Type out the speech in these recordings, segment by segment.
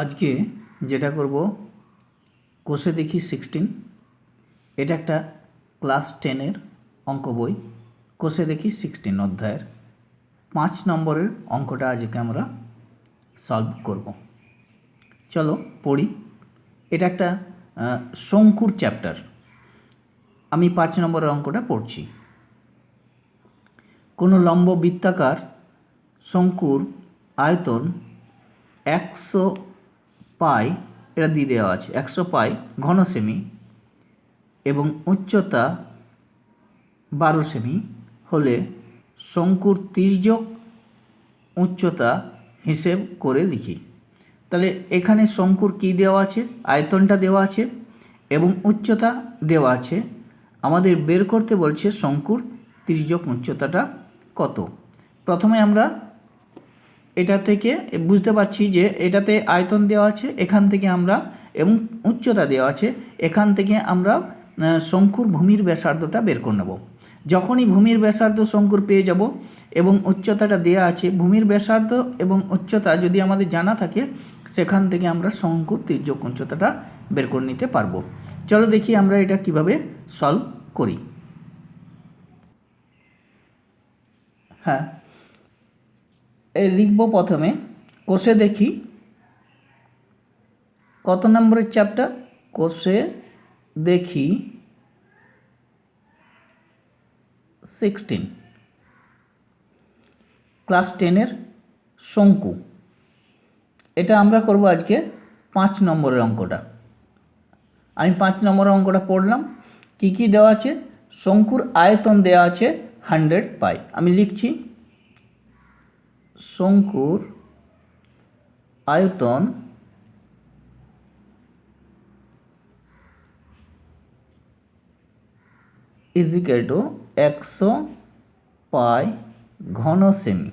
আজকে যেটা করব, কোষে দেখি সিক্সটিন এটা একটা ক্লাস টেনের অঙ্ক বই। কোষে দেখি সিক্সটিন অধ্যায়ের। পাঁচ নম্বরের অঙ্কটা আজকে আমরা সলভ করব। চলো পড়ি। এটা একটা শঙ্কুর চ্যাপ্টার আমি পাঁচ নম্বরের অঙ্কটা পড়ছি। কোনো লম্ব বৃত্তাকার শঙ্কুর আয়তন একশো পাই, এটা দিয়ে দেওয়া আছে। একশো পাই ঘন সেমি এবং উচ্চতা বারো সেমি হলে শঙ্কুর তির্যক উচ্চতা হিসেব করে লিখি। তাহলে এখানে শঙ্কুর কী দেওয়া আছে? আয়তনটা দেওয়া আছে এবং উচ্চতা দেওয়া আছে। আমাদের বের করতে বলছে শঙ্কুর তির্যক উচ্চতাটা কত? প্রথমে আমরা এটা থেকে বুঝতে পারছি যে এটাতে আয়তন দেওয়া আছে, এখান থেকে আমরা, এবং উচ্চতা দেওয়া আছে, এখান থেকে আমরা শঙ্কুর ভূমির ব্যাসার্ধটা বের করে নেব। যখনই ভূমির ব্যাসার্ধ শঙ্কুর পেয়ে যাব এবং উচ্চতাটা দেওয়া আছে, ভূমির ব্যাসার্ধ এবং উচ্চতা যদি আমাদের জানা থাকে, সেখান থেকে আমরা শঙ্কুর তির্যক উচ্চতাটা বের করে নিতে পারব। চলো দেখি আমরা এটা কীভাবে সলভ করি। হ্যাঁ। লিখব প্রথমে। কোষে দেখি। কত নম্বরের চ্যাপ্টার? কোষে দেখি। সিক্সটিন ক্লাস টেনের শঙ্কু। এটা আমরা করব আজকে পাঁচ নম্বরের অঙ্কটা। আমি পাঁচ নম্বরের অঙ্কটা পড়লাম। কি কি দেওয়া আছে? শঙ্কুর আয়তন দেওয়া আছে হান্ড্রেড পাই। আমি লিখছি। শঙ্কুর আয়তন ইজিক্যাল টু একশো পাই ঘন সেমি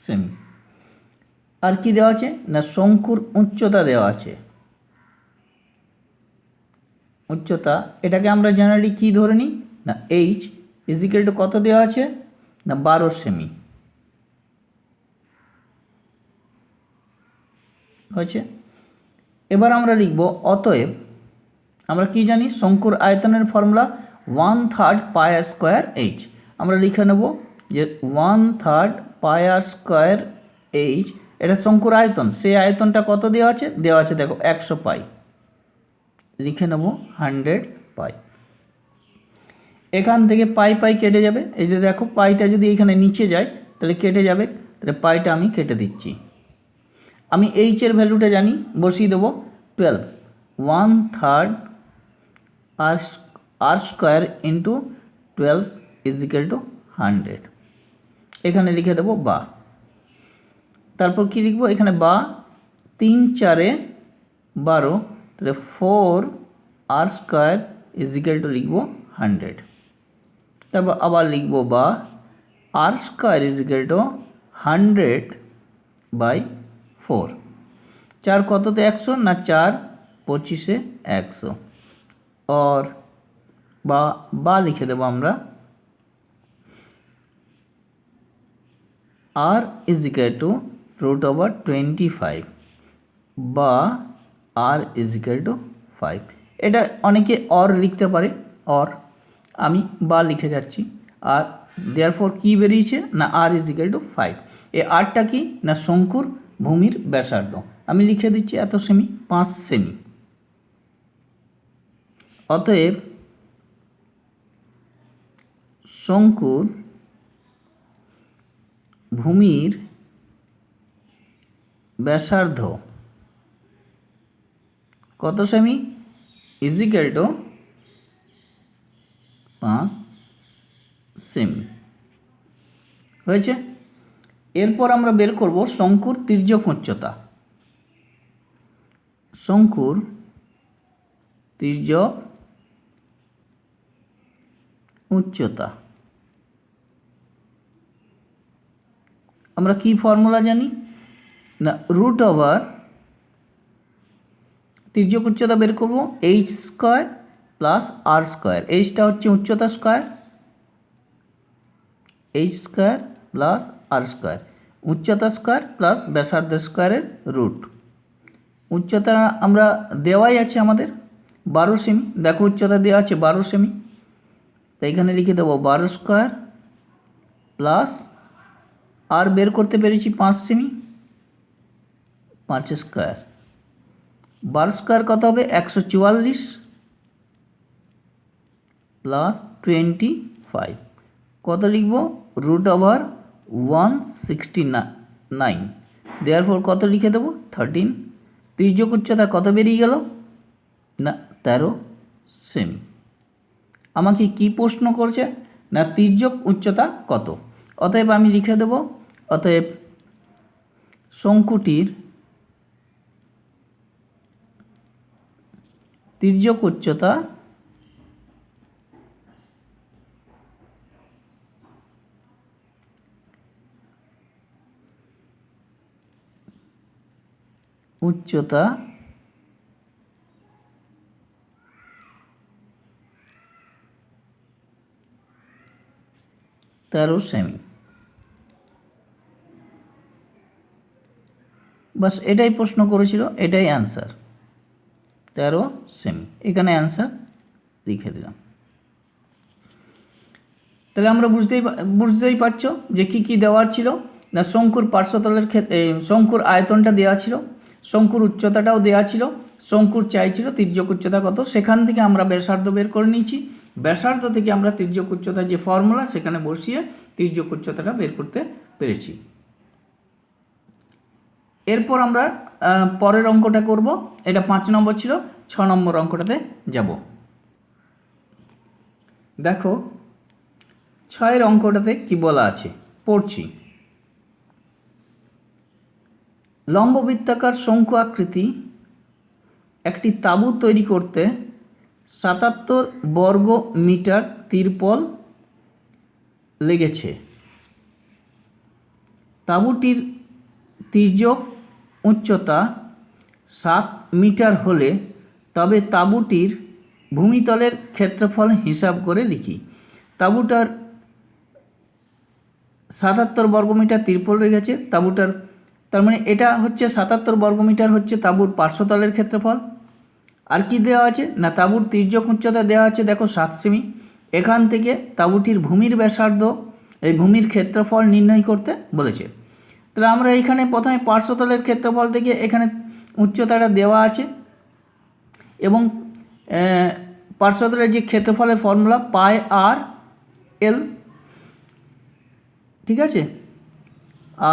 সেমি আর কি দেওয়া আছে? না, শঙ্কুর উচ্চতা দেওয়া আছে। উচ্চতা, এটাকে আমরা জেনারেলি কি ধরে নিই? না এইচ ইজিক্যাল টু কত দেওয়া আছে? না, বারো সেমি হয়েছে? এবার আমরা লিখব, অতএব আমরা কি জানি? শঙ্কুর আয়তনের formula one third pi r square H আমরা লিখে নেব যে one third pi r square H এটা শঙ্কুর আয়তন। সেই আয়তনটা কত দেওয়া আছে? দেওয়া আছে, দেখো, একশো পাই লিখে নেব হান্ড্রেড পাই এখান থেকে পাই পাই কেটে যাবে। এই যে দেখো, পাইটা যদি এখানে নিচে যায়, তাহলে কেটে যাবে। তাহলে পাইটা আমি কেটে দিচ্ছি। আমি এইচের ভ্যালুটা জানি, বসিয়ে দেবো। Twelve one third R r square into twelve is equal to hundred এখানে লিখে দেবো বা। তারপর কি লিখব? এখানে বা, তিন চারে বারো, তাহলে four r square is equal to লিখব হান্ড্রেড তারপর আবার লিখব বা r square is equal to hundred by four চার কততে একশো না চার পঁচিশে একশো? और বা বা লিখে দেবো আমরা r is equal to root over twenty five বা r is equal to five এটা অনেকে অর লিখতে পারে অর আমি বা লিখে যাচ্ছি। আর দেয়ার ফর কী বেরিয়েছে? না r is equal to five এ আরটা কি? না, শঙ্কুর ভূমির ব্যাসার্ধ। আমি লিখে দিচ্ছি এত সেমি পাঁচ সেমি অতএব শঙ্কুর ভূমির ব্যাসার্ধ কত সেমি ইজিক্যাল টু পাঁচ, সেমি। হয়েছে? এরপর আমরা বের করব শঙ্কুর তির্যক উচ্চতা শঙ্কুর তির্যক উচ্চতা আমরা কি ফর্মুলা জানি? না, রুট ওভার তির্যক উচ্চতা বের করব H square plus r square এইচটা হচ্ছে উচ্চতা square H square plus r square উচ্চতা স্কোয়ার প্লাস ব্যাসার্ধ স্কোয়ারের রুট উচ্চতা আমরা দেওয়াই আছে আমাদের বারো সেমি দেখো উচ্চতা দেওয়া আছে বারো সেমি তো এখানে লিখে দেবো বারো স্কোয়ার প্লাস আর বের করতে পেরেছি পাঁচ সেমি পাঁচ স্কোয়ার বারো স্কোয়ার কত হবে? একশো চুয়াল্লিশ। প্লাস টোয়েন্টি ফাইভ কত লিখব? Root over one sixty nine দেওয়ার পর কত লিখে দেবো? থার্টিন তির্যক উচ্চতা কত বেরিয়ে গেল? না, তেরো। সেমি আমাকে কি প্রশ্ন করছে? না তির্যক উচ্চতা কত? অতএব আমি লিখে দেব, অতএব শঙ্কুটির তির্যক উচ্চতা উচ্চতা তেরো সেমি। বাস এটাই প্রশ্ন করেছিল, এটাই অ্যান্সার তেরো সেমি। এখানে অ্যান্সার লিখে দিলাম। তাহলে আমরা বুঝতেই বুঝতেই পারছ যে কি কি দেওয়ার ছিল? না শঙ্কুর পার্শ্বতলের ক্ষেত্রে শঙ্কুর আয়তনটা দেওয়া ছিল। শঙ্কুর উচ্চতাটাও দেওয়া ছিল, শঙ্কুর চাইছিল তির্যক উচ্চতা কত, সেখান থেকে আমরা ব্যাসার্ধ বের করে নিয়েছি। ব্যাসার্ধ থেকে আমরা তির্যক উচ্চতার যে ফর্মুলা, সেখানে বসিয়ে তির্যক উচ্চতাটা বের করতে পেরেছি। এরপর আমরা পরের অঙ্কটা করব। এটা পাঁচ নম্বর ছিল, ছ নম্বর অঙ্কটাতে যাব। দেখো, ছয়ের অঙ্কটাতে কি বলা আছে? পড়ছি। লম্ববৃত্তাকার শঙ্কু আকৃতি একটি তাঁবু তৈরি করতে সাতাত্তর বর্গ মিটার তিরপল লেগেছে। তাঁবুটির তির্যক উচ্চতা সাত মিটার হলে তবে তাঁবুটির ভূমিতলের ক্ষেত্রফল হিসাব করে লিখি। তাঁবুটার সাতাত্তর বর্গমিটার তিরপল রেখেছে তাঁবুটার তার মানে এটা হচ্ছে সাতাত্তর বর্গমিটার হচ্ছে তাঁবুর পার্শ্বতলের ক্ষেত্রফল। আর কি দেওয়া আছে? না, তাঁবুর তির্যক উচ্চতা দেওয়া আছে, দেখো, সাত সেমি। এখান থেকে তাঁবুটির ভূমির ব্যাসার্ধ এই ভূমির ক্ষেত্রফল নির্ণয় করতে বলেছে। তাহলে আমরা এখানে প্রথমে পার্শ্বতলের ক্ষেত্রফল থেকে এখানে উচ্চতাটা দেওয়া আছে। এবং পার্শ্বতলের যে ক্ষেত্রফলের ফর্মুলা পাই আর এল, ঠিক আছে?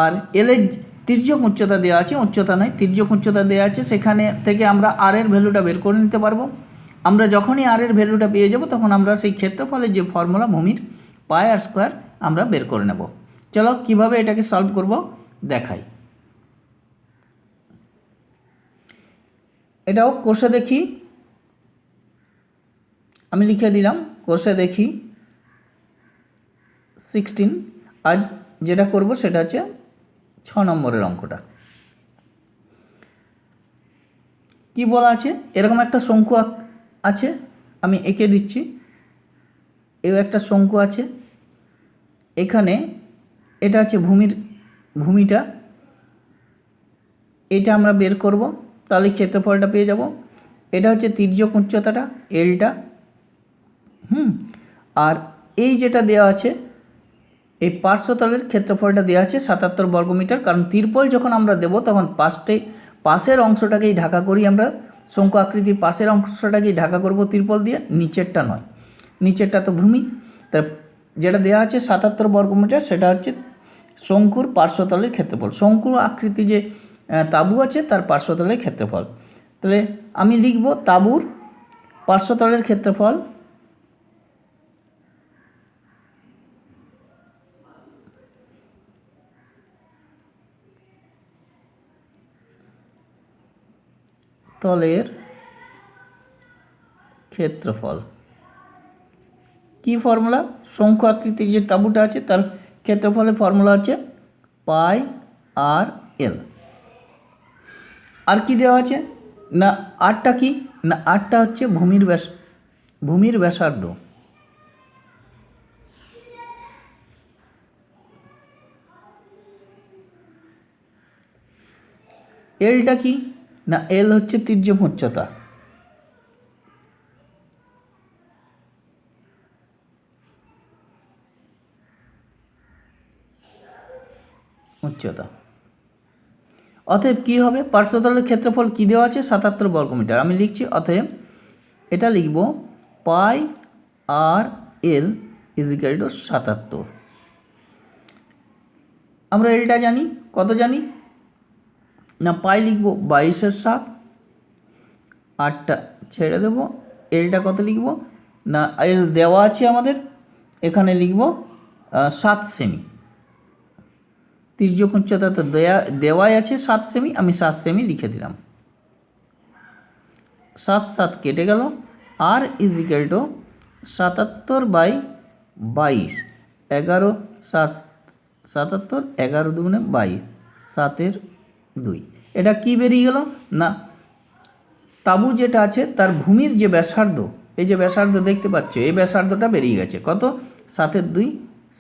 আর এলের তির্যক উচ্চতা দেওয়া আছে, উচ্চতা নয়, তির্যক উচ্চতা দেওয়া আছে, সেখানে থেকে আমরা আর এর ভ্যালুটা বের করে নিতে পারব। আমরা যখনই আর এর ভ্যালুটা পেয়ে যাব, তখন আমরা সেই ক্ষেত্রফলের যে ফর্মুলা ভূমির পাই আর স্কোয়ার আমরা বের করে নেব। চলো কীভাবে এটাকে সলভ করব? দেখাই। এটাও কোষে দেখি। আমি লিখে দিলাম কোষে দেখি। সিক্সটিন আজ যেটা করব সেটা হচ্ছে ছ নম্বরের অঙ্কটা। কি বলা আছে? এরকম একটা শঙ্কু আছে, আমি এঁকে দিচ্ছি। এও একটা শঙ্কু আছে। এখানে এটা হচ্ছে ভূমির ভূমিটা। এটা আমরা বের করব, তাহলে ক্ষেত্রফলটা পেয়ে যাব। এটা হচ্ছে তির্যক উচ্চতাটা এলটা হুম? আর এই যেটা দেওয়া আছে এই পার্শ্বতলের ক্ষেত্রফলটা দেওয়া আছে সাতাত্তর বর্গমিটার। কারণ তিরপল যখন আমরা দেব, তখন পাশটে পাশের অংশটাকেই ঢাকা করি আমরা। শঙ্কু আকৃতির পাশের অংশটাকেই ঢাকা করব তিরপল দিয়ে, নিচেরটা নয়। নিচেরটা তো ভূমি। তার যেটা দেওয়া আছে সাতাত্তর বর্গমিটার, সেটা হচ্ছে শঙ্কুর পার্শ্বতলের ক্ষেত্রফল। শঙ্কুর আকৃতি যে তাঁবু আছে, তার পার্শ্বতলের ক্ষেত্রফল। তাহলে আমি লিখব তাঁবুর পার্শ্বতলের ক্ষেত্রফল তলের ক্ষেত্রফল। কি ফর্মুলা? শঙ্কু আকৃতির যে তাঁবুটা আছে, তার ক্ষেত্রফলের ফর্মুলা হচ্ছে পাই আর এল। আর কি দেওয়া আছে? না, আটটা কি? না, আটটা হচ্ছে ভূমির ব্যাস, ভূমির ব্যাসার্ধ। এলটা কি? না, এল হচ্ছে তির্যক উচ্চতা। উচ্চতা। অতএব কী হবে? পার্শ্বতলের ক্ষেত্রফল কী দেওয়া আছে? সাতাত্তর বর্গমিটার। আমি লিখছি, অতএব এটা লিখব, পাই আর এল ইজিক্যাল টু সাতাত্তর। আমরা এলটা জানি, কত জানি? না পাই লিখব বাইশের সাত, আটটা ছেড়ে দেব। এলটা কত লিখব? না এল দেওয়া আছে আমাদের, এখানে লিখব সাত সেমি তির্যক উচ্চতা তো দেয়া, দেওয়াই আছে সাত সেমি আমি সাত সেমি লিখে দিলাম। সাত সাত কেটে গেল আর ইজিক্যাল টু সাতাত্তর বাই বাইশ। এগারো, সাত, সাতাত্তর, এগারো দুগুণে বাইশ, সাতের দুই। এটা কি বেরিয়ে গেল? না। তাঁবু যেটা আছে, তার ভূমির যে ব্যাসার্ধ, এই যে ব্যাসার্ধ দেখতে পাচ্ছ, এই ব্যাসার্ধটা বেরিয়ে গেছে। কত? সাতের দুই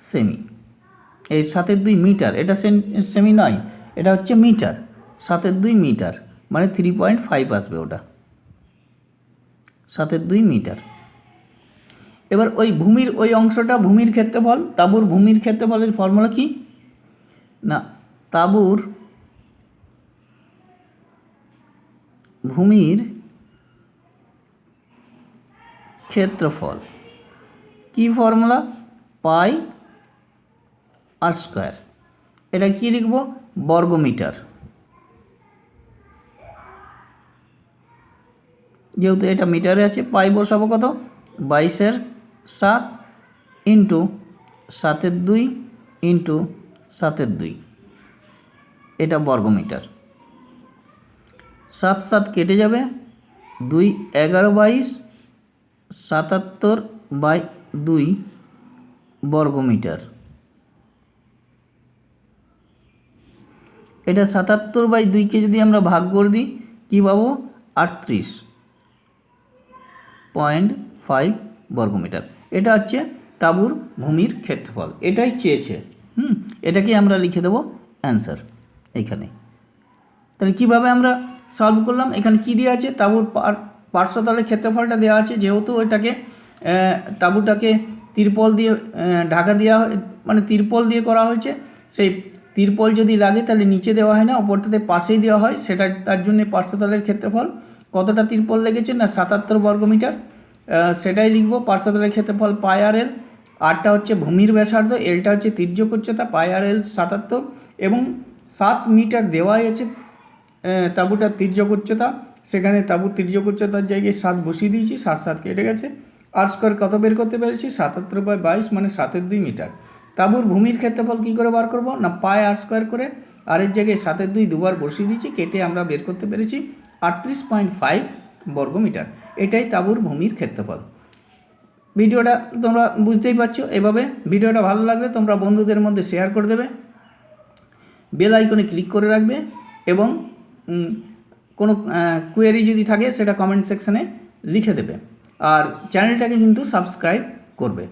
সেমি। এই সাতের দুই মিটার, এটা সেমি নয়, এটা হচ্ছে মিটার। সাতের দুই মিটার মানে থ্রি পয়েন্ট ফাইভ আসবে ওটা। সাতের দুই মিটার। এবার ওই ভূমির, ওই অংশটা ভূমির ক্ষেত্রে ক্ষেত্রফল তাঁবুর ভূমির ক্ষেত্রে ক্ষেত্রফলের ফর্মুলা কি? না, তাঁবুর ভূমির ক্ষেত্রফল। কি ফর্মুলা? পাই আর স্কোয়ার। এটা কি লিখব? বর্গমিটার। যেহেতু এটা মিটারে আছে, পাই বসাবো কত? বাইশের সাত ইন্টু সাতের দুই ইন্টু সাতের দুই। এটা বর্গমিটার। সাত সাত কেটে যাবে। দুই এগারো বাইশ, সাতাত্তর বাই দুই বর্গমিটার। এটা সাতাত্তর বাই দুইকে যদি আমরা ভাগ করে দিই, কী পাবো? আটত্রিশ পয়েন্ট ফাইভ বর্গমিটার। এটা হচ্ছে তাঁবুর ভূমির ক্ষেত্রফল। এটাই চেয়েছে। হুম এটাকে আমরা লিখে দেবো অ্যান্সার এইখানে। তাহলে কীভাবে আমরা সলভ করলাম। এখানে কি দেওয়া আছে? তাঁবুর পার্শ্বতলের ক্ষেত্রফলটা দেওয়া আছে। যেহেতু এটাকে তাঁবুটাকে তিরপল দিয়ে ঢাকা দেওয়া মানে তিরপল দিয়ে করা হয়েছে, সেই তিরপল যদি লাগে তাহলে নিচে দেওয়া হয় না, ওপরটাতে পাশেই দেওয়া হয়, সেটা তার জন্য পার্শ্বতলের ক্ষেত্রফল কতটা তিরপল লেগেছে না সাতাত্তর বর্গমিটার সেটাই লিখব। পার্শ্বতলের ক্ষেত্রফল পাই আর এল, আরটা হচ্ছে ভূমির ব্যাসার্ধ, এলটা হচ্ছে তির্যক উচ্চতা পাই আর এল সাতাত্তর এবং সাত মিটার দেওয়াই আছে আহ, তাঁবুটার তির্যক উচ্চতা সেখানে তাঁবু তির্যক উচ্চতার জায়গায় সাত বসিয়ে দিয়েছি সাত সাত কেটে গেছে। আর স্কোয়ার কত বের করতে পেরেছি? সাতাত্তর বাই বাইশ মানে সাতের দুই মিটার। তাঁবুর ভূমির ক্ষেত্রফল কী করে বার করব? না পায়ে আর স্কোয়ার করে আর এর জায়গায় সাতের দুই দুবার বসিয়ে দিয়েছি কেটে আমরা বের করতে পেরেছি আটত্রিশ পয়েন্ট ফাইভ বর্গ মিটার। এটাই তাঁবুর ভূমির ক্ষেত্রফল। ভিডিওটা তোমরা বুঝতেই পারছ এভাবে। ভিডিওটা ভালো লাগলে তোমরা বন্ধুদের মধ্যে শেয়ার করে দেবে। বেল আইকনে ক্লিক করে রাখবে এবং কোনো কোয়েরি যদি থাকে সেটা কমেন্ট সেকশানে লিখে দেবে। আর চ্যানেলটাকে কিন্তু সাবস্ক্রাইব করবে।